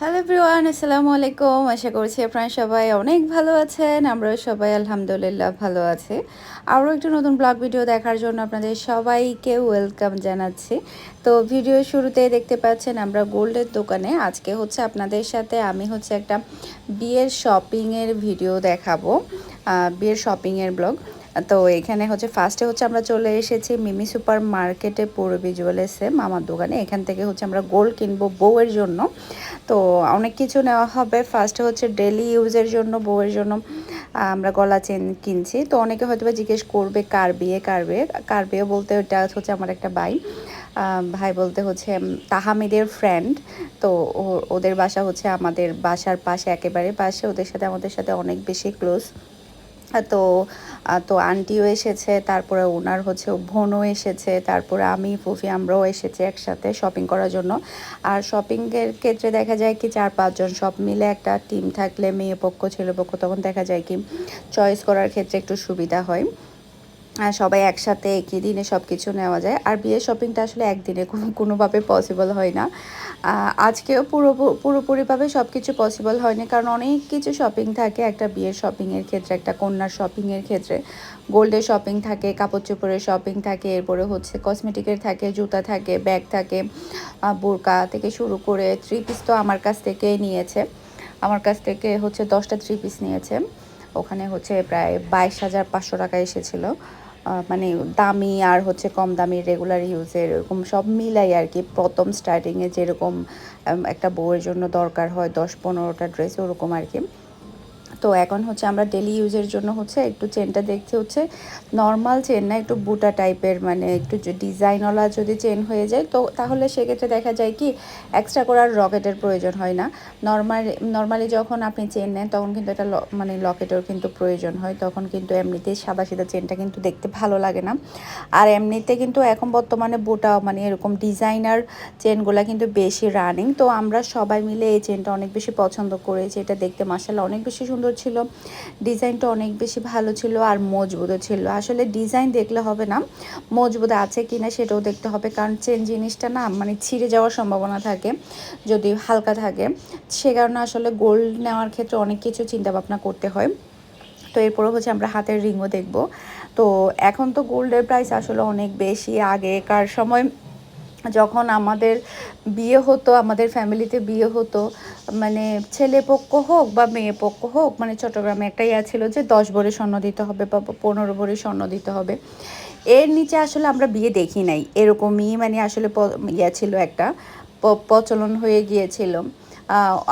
Hello everyone আসসালামু আলাইকুম আশা করছি আপনারা সবাই অনেক ভালো আছেন। আমরা সবাই আলহামদুলিল্লাহ ভালো আছি। আরও একটু নতুন ব্লগ ভিডিও দেখার জন্য আপনাদের সবাইকে ওয়েলকাম জানাচ্ছি। তো ভিডিও শুরুতে দেখতে পাচ্ছেন আমরা গোল্ডের দোকানে। আজকে হচ্ছে আপনাদের সাথে আমি হচ্ছে একটা বিয়ের শপিংয়ের ভিডিও দেখাবো। বিয়ের শপিংয়ের ব্লগ। তো এখানে হচ্ছে ফার্স্টে হচ্ছে আমরা চলে এসেছি মিমি সুপার মার্কেটে পূরবী জুয়েলার্সে মামার দোকানে। এখান থেকে হচ্ছে আমরা গোল্ড কিনবো বউয়ের জন্য। তো অনেক কিছু নেওয়া হবে। ফার্স্টে হচ্ছে ডেলি ইউজের জন্য, বউয়ের জন্য আমরা গলা চেন কিনছি। তো অনেকে হয়তো জিজ্ঞেস করবে, কার বিয়ে কার বিয়ে? কার বিয়ে বলতে ওটা হচ্ছে আমার একটা ভাই। ভাই বলতে হচ্ছে তাহামিদের ফ্রেন্ড তো ওদের বাসা হচ্ছে আমাদের বাসার পাশে, একেবারে পাশে। ওদের সাথে, আমাদের সাথে অনেক বেশি ক্লোজ তো তো আন্টিও এসেছে, তারপরে ওনার হচ্ছে বোনও এসেছে, তারপরে আমি, ফুফি, আমরাও এসেছি একসাথে শপিং করার জন্য। আর শপিংয়ের ক্ষেত্রে দেখা যায় কি, চার পাঁচজন সব মিলে একটা টিম থাকলে, মেয়ে পক্ষ, ছেলে পক্ষ, তখন দেখা যায় কি চয়েস করার ক্ষেত্রে একটু সুবিধা হয়। সবাই একসাথে একই দিনে সব কিছু নেওয়া যায়। আর বিয়ের শপিংটা আসলে একদিনে কোনো, কোনোভাবে পসিবল হয় না। আজকেও পুরো, পুরোপুরিভাবে সব কিছু পসিবল হয়নি। কারণ অনেক কিছু শপিং থাকে। একটা বিয়ের শপিংয়ের ক্ষেত্রে, একটা কন্যার শপিংয়ের ক্ষেত্রে। গোল্ডের শপিং থাকে কাপড় চোপড়ের শপিং থাকে। এরপরে হচ্ছে কসমেটিকের থাকে, জুতা থাকে ব্যাগ থাকে বোরকা থেকে শুরু করে থ্রি পিস তো আমার কাছ থেকেই নিয়েছে। আমার কাছ থেকে হচ্ছে দশটা থ্রি পিস নিয়েছে। ওখানে হচ্ছে প্রায় বাইশ হাজার পাঁচশো টাকা এসেছিল। মানে দামি আর হচ্ছে কম দামি রেগুলার ইউজের এরকম সব মিলাই আর কি। প্রথম স্টার্টিংয়ে যেরকম একটা বউয়ের জন্য দরকার হয় দশ পনেরোটা ড্রেস ওরকম আর কি। তো এখন হচ্ছে আমরা ডেলি ইউজের জন্য হচ্ছে একটু চেনটা দেখতে হচ্ছে নর্মাল চেন না, একটু বুটা টাইপের মানে একটু ডিজাইনওয়ালা যদি চেন হয়ে যায়, তো তাহলে সেক্ষেত্রে দেখা যায় কি এক্সট্রা করার রকেটের প্রয়োজন হয় না। নর্মাল নর্মালি যখন আপনি চেন নেন, তখন কিন্তু এটা মানে লকেটের কিন্তু প্রয়োজন হয়। তখন কিন্তু এমনিতেই সাদা সিধা চেনটা কিন্তু দেখতে ভালো লাগে না। আর এমনিতে কিন্তু এখন বর্তমানে বুটা মানে এরকম ডিজাইনার চেনগুলো কিন্তু বেশি রানিং তো আমরা সবাই মিলে এই চেনটা অনেক বেশি পছন্দ করেছি। এটা দেখতে মাসাল্লাহ অনেক বেশি সুন্দর ছিল, ডিজাইনটা অনেক বেশি ভালো ছিল আর মজবুতও ছিল। আসলে ডিজাইন দেখলে হবে না, মজবুত আছে কি না সেটাও দেখতে হবে, কারণ চেন জিনিসটা না মানে ছিঁড়ে যাওয়ার সম্ভাবনা থাকে, যদি হালকা থাকে। সে কারণে আসলে গোল্ড নেওয়ার ক্ষেত্রে অনেক কিছু চিন্তা ভাবনা করতে হয়। তো এরপরে হচ্ছে আমরা হাতের রিংও দেখব। তো এখন তো গোল্ডের প্রাইস আসলে অনেক বেশি, আগেকার সময় যখন আমাদের বিয়ে হতো, আমাদের ফ্যামিলিতে বিয়ে হতো মানে ছেলে পক্ষ হোক বা মেয়ে পক্ষ হোক মানে চট্টগ্রামে একটা ইয়া ছিল যে দশ ভরে স্বর্ণ দিতে হবে বা পনেরো ভরে স্বর্ণ দিতে হবে। এর নিচে আসলে আমরা বিয়ে দেখি নাই। এরকমই মানে আসলে ইয়া ছিল একটা প্রচলন হয়ে গিয়েছিল।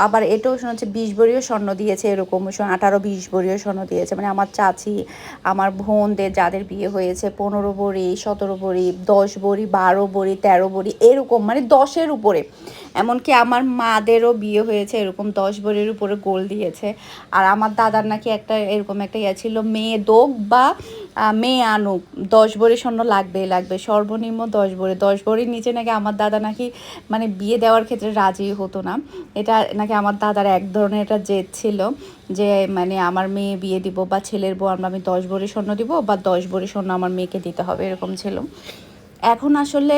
আবার এটাও হচ্ছে বিশ বড়িও স্বর্ণ দিয়েছে এরকম আঠারো, বিশ বড়িও স্বর্ণ দিয়েছে। মানে আমার চাচি, আমার বোনদের যাদের বিয়ে হয়েছে, পনেরো বড়ি সতেরো বড়ি দশ বড়ি বারো বড়ি তেরো বড়ি এরকম মানে দশের উপরে। এমনকি আমার মাদেরও বিয়ে হয়েছে এরকম, দশ বড়ির উপরে গোল দিয়েছে। আর আমার দাদার নাকি একটা এরকম একটা ইয়ে ছিল, মেয়ে দোক বা মেয়ে আনুক, দশ বড়ি স্বর্ণ লাগবেই লাগবে, সর্বনিম্ন দশ বড়ি দশ বড়ির নিচে নাকি আমার দাদা নাকি মানে বিয়ে দেওয়ার ক্ষেত্রে রাজি হতো না। এটা নাকি আমার দাদার এক ধরনের এটা জেদ ছিল যে মানে আমার মেয়ে বিয়ে দিব বা ছেলের বউ আমরা আমি দশ বড়ি স্বর্ণ দিব বা দশ বড়ি স্বর্ণ আমার মেয়েকে দিতে হবে, এরকম ছিল। এখন আসলে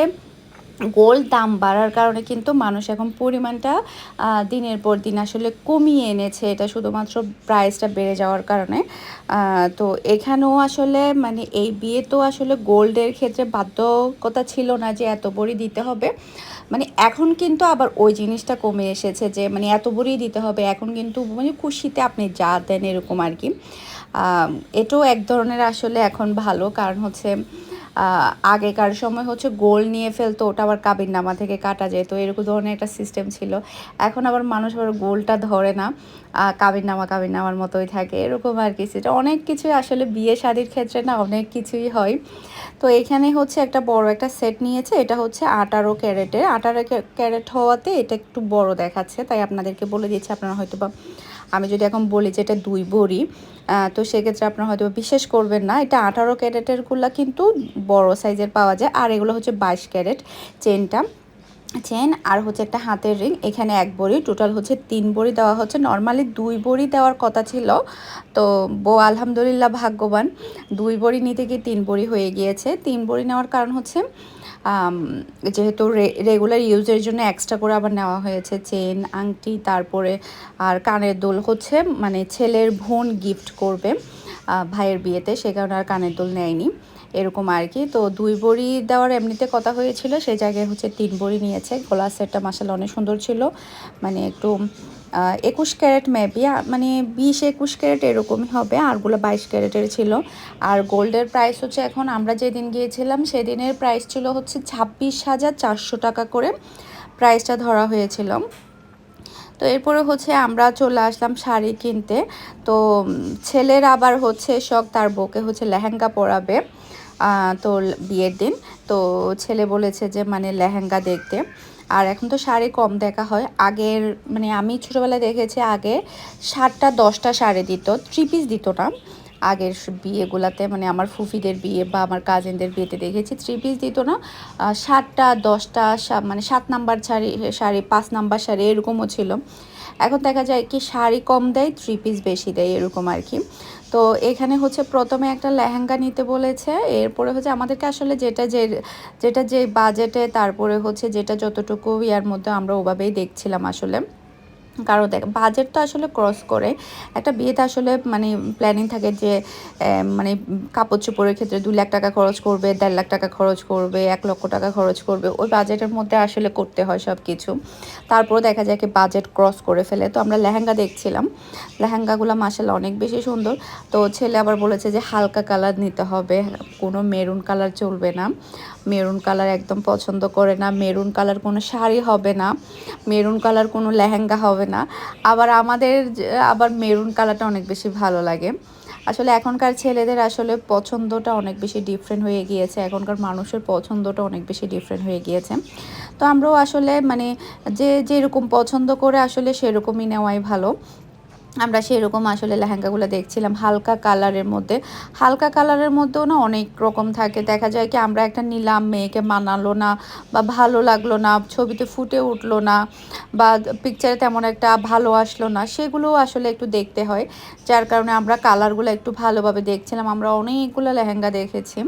গোল্ড দাম বাড়ার কারণে কিন্তু মানুষ এখন পরিমাণটা দিনের পর দিন আসলে কমিয়ে এনেছে। এটা শুধুমাত্র প্রাইসটা বেড়ে যাওয়ার কারণে। তো এখানেও আসলে মানে এই বিয়ে তো আসলে গোল্ডের ক্ষেত্রে বাধ্যকতা ছিল না যে এত বড়ি দিতে হবে। মানে এখন কিন্তু আবার ওই জিনিসটা কমে এসেছে যে মানে এত বড়ি দিতে হবে। এখন কিন্তু মানে খুশিতে আপনি যা দেন এরকম আর কি। এটাও এক ধরনের আসলে এখন ভালো। কারণ হচ্ছে আগেকার সময় হচ্ছে গোল নিয়ে ফেলতো, ওটা আবার কাবির নামা থেকে কাটা যেত, এরকম ধরনের একটা সিস্টেম ছিল। এখন আবার মানুষ আবার গোলটা ধরে না কাবির নামা কাবির নামার মতোই থাকে, এরকম আর কি। সেটা অনেক কিছুই আসলে বিয়ে শাদির ক্ষেত্রে না অনেক কিছুই হয়। তো এখানে হচ্ছে একটা বড় একটা সেট নিয়েছে, এটা হচ্ছে আঠারো ক্যারেটের। আঠারো ক্যারেট হওয়াতে এটা একটু বড় দেখাচ্ছে, তাই আপনাদেরকে বলে দিচ্ছি আপনারা হয়তো বা আমি যদি এখন বলি যে এটা দুই বড়ি তো সেক্ষেত্রে আপনারা হয়তো বিশ্বাস করবেন না। এটা আঠারো ক্যারেটেরগুলো কিন্তু বড় সাইজের পাওয়া যায়। আর এগুলো হচ্ছে বাইশ ক্যারেট চেনটা। চেন আর হচ্ছে একটা হাতের রিং। এখানে এক বড়ি, টোটাল হচ্ছে তিন বড়ি দেওয়া হচ্ছে। নর্মালি দুই বড়ি দেওয়ার কথা ছিল। তো বউ আলহামদুলিল্লাহ ভাগ্যবান। দুই বড়ি নিতে গিয়ে তিন বড়ি হয়ে গিয়েছে। তিন বড়ি নেওয়ার কারণ হচ্ছে যেহেতু রেগুলার ইউজের জন্য এক্সট্রা করে আবার নেওয়া হয়েছে চেন আংটি, তারপরে আর কানের দোল হচ্ছে মানে ছেলের বোন গিফট করবে ভাইয়ের বিয়েতে, সে কারণে আর কানের দোল নেয়নি, এরকম আর কি। তো দুই বড়ি দেওয়ার এমনিতে কথা হয়েছিল সেই জায়গায় হচ্ছে তিন বড়ি নিয়েছে গোলা সেটটা মাসাল অনেক সুন্দর ছিল মানে একটু একুশ ক্যারেট মেবি মানে বিশ একুশ ক্যারেট এরকমই হবে, আরগুলো বাইশ ক্যারেটের ছিল। আর গোল্ডের প্রাইস হচ্ছে এখন, আমরা যেদিন গিয়েছিলাম সেদিনের প্রাইস ছিল হচ্ছে ছাব্বিশ হাজার চারশো টাকা করে প্রাইসটা ধরা হয়েছিল। তো এরপরে হচ্ছে আমরা চলে আসলাম শাড়ি কিনতে। তো ছেলের আবার হচ্ছে শখ, তার বউকে হচ্ছে লেহেঙ্গা পরাবে তো বিয়ের দিন। তো ছেলে বলেছে যে মানে লেহেঙ্গা দেখতে। আর এখন তো শাড়ি কম দেখা হয়। আগের মানে আমি ছোটোবেলায় দেখেছি আগে সাতটা, দশটা শাড়ি দিত থ্রি পিস দিত না। আগের বিয়েগুলাতে মানে আমার ফুফিদের বিয়ে বা আমার কাজিনদের বিয়েতে দেখেছি থ্রি পিস দিত না। সাতটা, দশটা মানে সাত নাম্বার শাড়ি শাড়ি, পাঁচ নাম্বার শাড়ি এরকমও ছিল। এখন দেখা যায় কি শাড়ি কম দেয় থ্রি পিস বেশি দেয় এরকম আর কি। তো এখানে হচ্ছে প্রথমে একটা লেহেঙ্গা নিতে বলেছে। এরপরে হচ্ছে আমাদেরকে আসলে যেটা যে যেটা যে বাজেটে তারপরে হচ্ছে যেটা যতটুকু ইয়ার মধ্যে আমরা ওভাবেই দেখছিলাম আসলে। কারও দেখ বাজেট তো আসলে ক্রস করে, একটা বিয়েতে আসলে মানে প্ল্যানিং থাকে যে মানে কাপড় চোপড়ের ক্ষেত্রে দু লাখ টাকা খরচ করবে, দেড় লাখ টাকা খরচ করবে, এক লক্ষ টাকা খরচ করবে, ওই বাজেটের মধ্যে আসলে করতে হয় সব কিছু তারপরে দেখা যায় কি বাজেট ক্রস করে ফেলে। তো আমরা লেহেঙ্গা দেখছিলাম। লেহেঙ্গাগুলো মাসাল অনেক বেশি সুন্দর। তো ছেলে আবার বলেছে যে হালকা কালার নিতে হবে, কোনো মেরুন কালার চলবে না। মেরুন কালার একদম পছন্দ করে না। মেরুন কালার কোনো শাড়ি হবে না। মেরুন কালার কোনো লেহেঙ্গা হবে না। আবার আমাদের আবার মেরুন কালারটা অনেক বেশি ভালো লাগে। আসলে এখনকার ছেলেদের আসলে পছন্দটা অনেক বেশি ডিফারেন্ট হয়ে গিয়েছে। এখনকার মানুষের পছন্দটা অনেক বেশি ডিফারেন্ট হয়ে গিয়েছে। তো আমরাও আসলে মানে যে, যেরকম পছন্দ করে আসলে সেরকমই নেওয়াই ভালো। আমরা সেরকম আসলে লেহেঙ্গাগুলো দেখছিলাম হালকা কালারের মধ্যে। হালকা কালারের মধ্যেও না অনেক রকম থাকে। দেখা যায় কি আমরা একটা নিলাম মেয়েকে মানালো না বা ভালো লাগল না, ছবিতে ফুটে উঠল না বা পিকচারে তেমন একটা ভালো আসলো না, সেগুলোও আসলে একটু দেখতে হয়। যার কারণে আমরা কালারগুলো একটু ভালোভাবে দেখছিলাম। আমরা অনেকগুলো লেহেঙ্গা দেখেছি।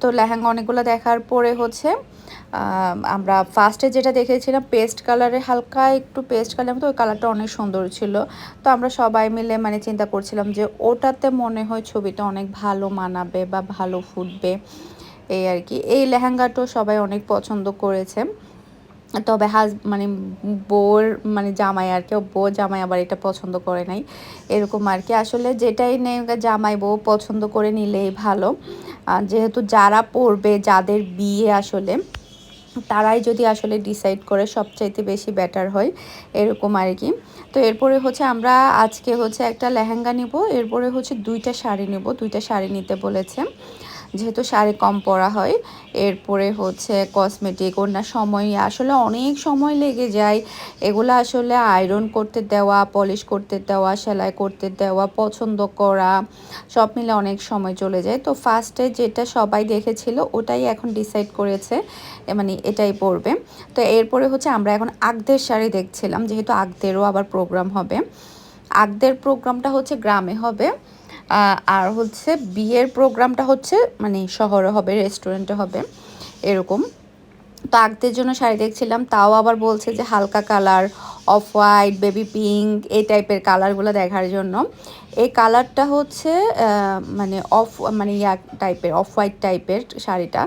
তো লেহেঙ্গা অনেকগুলো দেখার পরে হচ্ছে আমরা ফার্স্টে যেটা দেখেছিলাম পেস্ট কালারে হালকা একটু পেস্ট কালার মতো, ওই কালারটা অনেক সুন্দর ছিল। তো আমরা সবাই মিলে মানে চিন্তা করছিলাম যে ওটাতে মনে হয় ছবিটা অনেক ভালো মানাবে বা ভালো ফুটবে। এই আর কি। এই লেহেঙ্গাটাও সবাই অনেক পছন্দ করেছে। তবে হাজ মানে বউর মানে জামাই আর কেউ বউ জামাই আবার এটা পছন্দ করে নাই। এরকম আর কি। আসলে যেটাই নেই জামাই বউ পছন্দ করে নিলেই ভালো। যেহেতু যারা পড়বে যাদের বিয়ে আসলে তারাই যদি আসলে ডিসাইড করে সবচাইতে বেশি বেটার হয়, এরকম আর কি তো এরপরে হচ্ছে আমরা আজকে হচ্ছে একটা লেহেঙ্গা নিব, এরপরে হচ্ছে দুইটা শাড়ি নেব, দুইটা শাড়ি নিতে বলেছে। যেহেতু শাড়ি কম পরা হয়, এরপরে হচ্ছে কসমেটিক ওনার সময় আসলে অনেক সময় লেগে যায়। এগুলো আসলে আয়রন করতে দেওয়া পলিশ করতে দেওয়া, সেলাই করতে দেওয়া, পছন্দ করা, সব মিলে অনেক সময় চলে যায়। তো ফার্স্টে যেটা সবাই দেখেছিল, ওটাই এখন ডিসাইড করেছে মানে এটাই পড়বে তো এরপরে হচ্ছে আমরা এখন আগদের শাড়ি দেখছিলাম, যেহেতু আগদেরও আবার প্রোগ্রাম হবে। আগদের প্রোগ্রামটা হচ্ছে গ্রামে হবে। আর হচ্ছে বিয়ের প্রোগ্রামটা হচ্ছে মানে শহরে হবে রেস্টুরেন্টে হবে, এরকম। তো আগদের জন্য শাড়ি দেখছিলাম, তাও আবার বলছে যে হালকা colour off white baby pink এই টাইপের কালারগুলো দেখার জন্য। এই কালারটা হচ্ছে মানে অফ মানে ইয়া টাইপের, অফ হোয়াইট টাইপের শাড়িটা।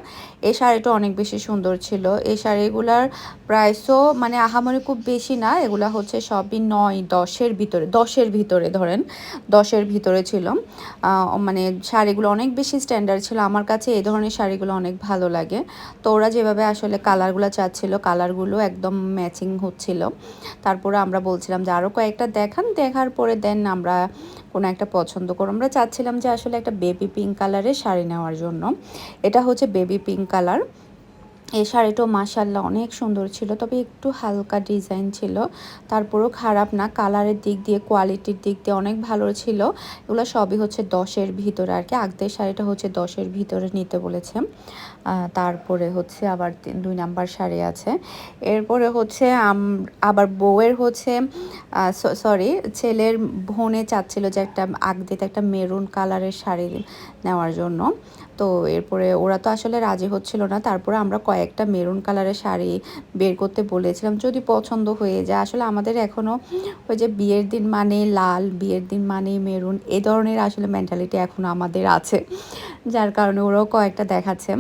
এই শাড়িটা অনেক বেশি সুন্দর ছিল। এই শাড়িগুলার প্রাইসও মানে আহামরি খুব বেশি না, এগুলা হচ্ছে সবই নয়, দশের ভিতরে দশের ভিতরে ধরেন, দশের ভিতরে ছিল। মানে শাড়িগুলো অনেক বেশি স্ট্যান্ডার্ড ছিল। আমার কাছে এই ধরনের শাড়িগুলো অনেক ভালো লাগে। তো ওরা যেভাবে আসলে কালারগুলো চাচ্ছিল, কালারগুলো একদম ম্যাচিং হচ্ছিল। তারপরে আমরা বলছিলাম যে আরও কয়েকটা দেখান, দেখার পরে দেন আমরা কোনো একটা পছন্দ করো। আমরা চাচ্ছিলাম যে আসলে একটা বেবি পিঙ্ক কালারের শাড়ি নেওয়ার জন্য। এটা হচ্ছে বেবি পিঙ্ক কালার এই শাড়িটাও মাসাল্লাহ অনেক সুন্দর ছিল, তবে একটু হালকা ডিজাইন ছিল। তারপরেও খারাপ না কালারের দিক দিয়ে কোয়ালিটির দিক দিয়ে অনেক ভালো ছিল। এগুলো সবই হচ্ছে দশের ভিতরে আর কি। আগদের শাড়িটা হচ্ছে দশের ভিতরে নিতে বলেছে। তারপরে হচ্ছে আবার দুই নাম্বার শাড়ি আছে। এরপরে হচ্ছে আবার বউয়ের হচ্ছে সরি ছেলের ভনে চাচ্ছিল যে একটা আগ দিতে একটা মেরুন কালারের শাড়ি নেওয়ার জন্য। তো এরপরে ওরা তো আসলে রাজি হচ্ছিল না। তারপরে আমরা কয়েকটা মেরুন কালারের শাড়ি বের করতে বলেছিলাম। যদি পছন্দ হয়ে যায়, আসলে আমাদের এখনও ওই যে বিয়ের দিন মানে লাল, বিয়ের দিন মানে মেরুন, এ ধরনের আসলে মেন্টালিটি এখনও আমাদের আছে। যার কারণে ওরাও কয়েকটা দেখাচ্ছে।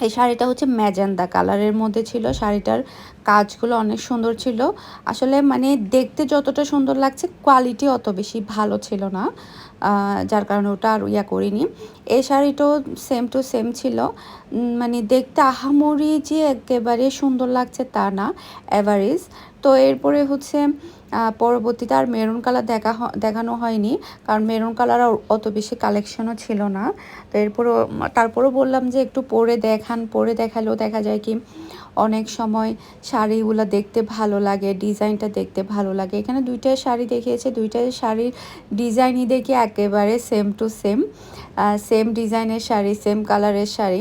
এই শাড়িটা হচ্ছে ম্যাজেন্দা কালারের মধ্যে ছিল। শাড়িটার কাজগুলো অনেক সুন্দর ছিল। আসলে মানে দেখতে যতটা সুন্দর লাগছে কোয়ালিটি অত বেশি ভালো ছিল না। যার কারণে ওটা আর ইয়া করিনি। এই শাড়িটাও সেম টু সেম ছিল। মানে দেখতে আহামরি যে একেবারে সুন্দর লাগছে তা না অ্যাভারেজ তো এরপরে হচ্ছে পরবর্তীতে আর মেরুন কালার দেখা দেখানো হয়নি, কারণ মেরুন কালার অত বেশি কালেকশনও ছিল না। তো এরপরও তারপরও বললাম যে একটু পরে দেখান, পরে দেখালেও দেখা যায় কি অনেক সময় শাড়িগুলো দেখতে ভালো লাগে, ডিজাইনটা দেখতে ভালো লাগে। এখানে দুইটা শাড়ি দেখিয়েছে, দুইটা শাড়ির ডিজাইনই দেখি একেবারে সেম টু সেম সেম ডিজাইনের শাড়ি সেম কালারের শাড়ি।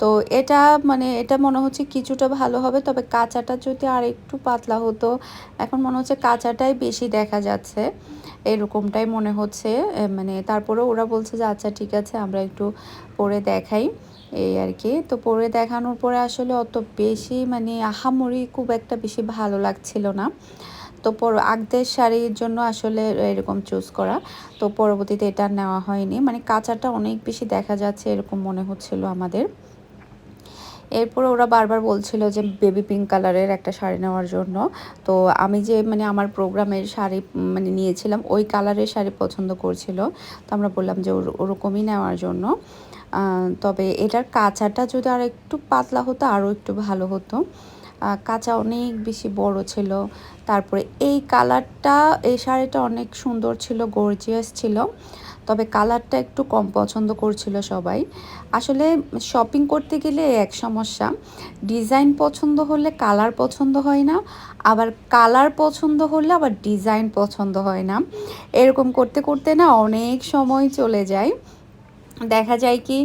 তো এটা মানে এটা মনে হচ্ছে কিছুটা ভালো হবে, তবে কাঁচাটা যদি আর একটু পাতলা হতো, এখন মনে হচ্ছে কাঁচাটাই বেশি দেখা যাচ্ছে। এরকমটাই মনে হচ্ছে মানে তারপরেও ওরা বলছে যে আচ্ছা ঠিক আছে, আমরা একটু পরে দেখাই। এই আর কি। তো পরে দেখানোর পরে আসলে অত বেশি মানে আহামরি খুব একটা বেশি ভালো লাগছিল না। তো পর, আগদের শাড়ির জন্য আসলে এরকম চুজ করা। তো পরবর্তীতে এটা নেওয়া হয়নি। মানে কাঁচাটা অনেক বেশি দেখা যাচ্ছে, এরকম মনে হচ্ছিল আমাদের। এরপরে ওরা বারবার বলছিল যে বেবি পিঙ্ক কালারের একটা শাড়ি নেওয়ার জন্য। তো আমি যে মানে আমার প্রোগ্রামের শাড়ি মানে নিয়েছিলাম, ওই কালারের শাড়ি পছন্দ করছিল। তো আমরা বললাম যে ওরকমই নেওয়ার জন্য। তবে এটার কাঁচাটা যদি আর একটু পাতলা হতো আরও একটু ভালো হতো। কাঁচা অনেক বেশি বড় ছিল। তারপরে এই কালারটা এই শাড়িটা অনেক সুন্দর ছিল গর্জিয়াস ছিল। তবে কালারটা একটু কম পছন্দ করছিল সবাই। আসলে শপিং করতে গেলে এক সমস্যা। ডিজাইন পছন্দ হলে কালার পছন্দ হয় না, আবার কালার পছন্দ হলে আবার ডিজাইন পছন্দ হয় না। এরকম করতে করতে না অনেক সময় চলে যায়। দেখা যায় কি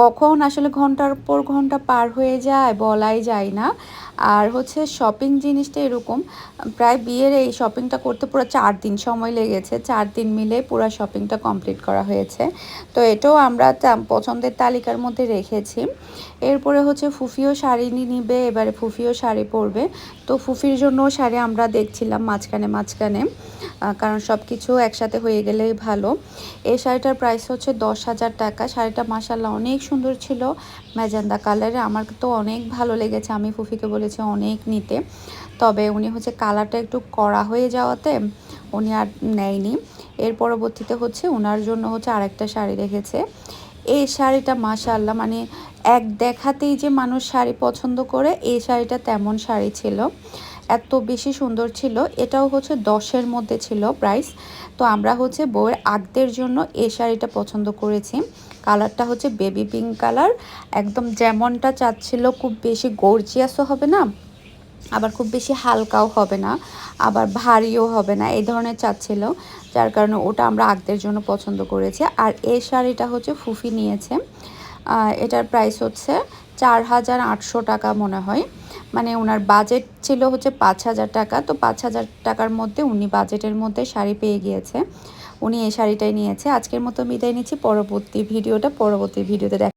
কখন আসলে ঘণ্টার পর ঘণ্টা পার হয়ে যায়, বলাই যায় না। আর হচ্ছে শপিং জিনিসটা এরকম, প্রায় বিয়ের এই শপিংটা করতে পুরো চার দিন সময় লেগেছে, চার দিন মিলে পুরো শপিংটা কমপ্লিট করা হয়েছে। তো এটাও আমরা পছন্দের তালিকার মধ্যে রেখেছি। এরপরে হচ্ছে ফুফিও শাড়ি নিবে, এবারে ফুফিও শাড়ি পরবে। তো ফুফির জন্য শাড়ি আমরা দেখছিলাম মাঝখানে মাঝখানে কারণ সব কিছু একসাথে হয়ে গেলেই ভালো। এই শাড়িটার প্রাইস হচ্ছে দশ হাজার টাকা। শাড়িটা মাসাল্লাহ অনেক সুন্দর ছিল ম্যাজেন্দা কালারে আমার তো অনেক ভালো লেগেছে। আমি ফুফিকে বলেছি অনেক নিতে। তবে উনি হচ্ছে কালারটা একটু কড়া হয়ে যাওয়াতে উনি আর নেয়নি। এর পরবর্তীতে হচ্ছে ওনার জন্য হচ্ছে আরেকটা শাড়ি রেখেছে। এই শাড়িটা মাশাল্লাহ মানে এক দেখাতেই যে মানুষ শাড়ি পছন্দ করে, এই শাড়িটা তেমন শাড়ি ছিল। এত বেশি সুন্দর ছিল, এটাও হচ্ছে দশের মধ্যে ছিল প্রাইস তো আমরা হচ্ছে বউয়ের আগদের জন্য এই শাড়িটা পছন্দ করেছি। কালারটা হচ্ছে বেবি পিঙ্ক কালার। একদম যেমনটা চাচ্ছিল খুব বেশি গর্জিয়াসও হবে না, আবার খুব বেশি হালকাও হবে না, আবার ভারীও হবে না, এই ধরনের চাচ্ছিল, যার কারণে ওটা আমরা আগদের জন্য পছন্দ করেছি। আর এই শাড়িটা হচ্ছে ফুফি নিয়েছে এটার প্রাইস হচ্ছে চার হাজার আটশো টাকা মনে হয়। মানে ওনার বাজেট ছিল হচ্ছে পাঁচ হাজার টাকা, তো পাঁচ হাজার টাকার মধ্যে উনি বাজেটের মধ্যে শাড়ি পেয়ে গিয়েছে। উনি এই শাড়িটাই নিয়েছে। আজকের মতো বিদায় নিচ্ছি। পরবর্তী ভিডিওটা পরবর্তী ভিডিওতে দেখ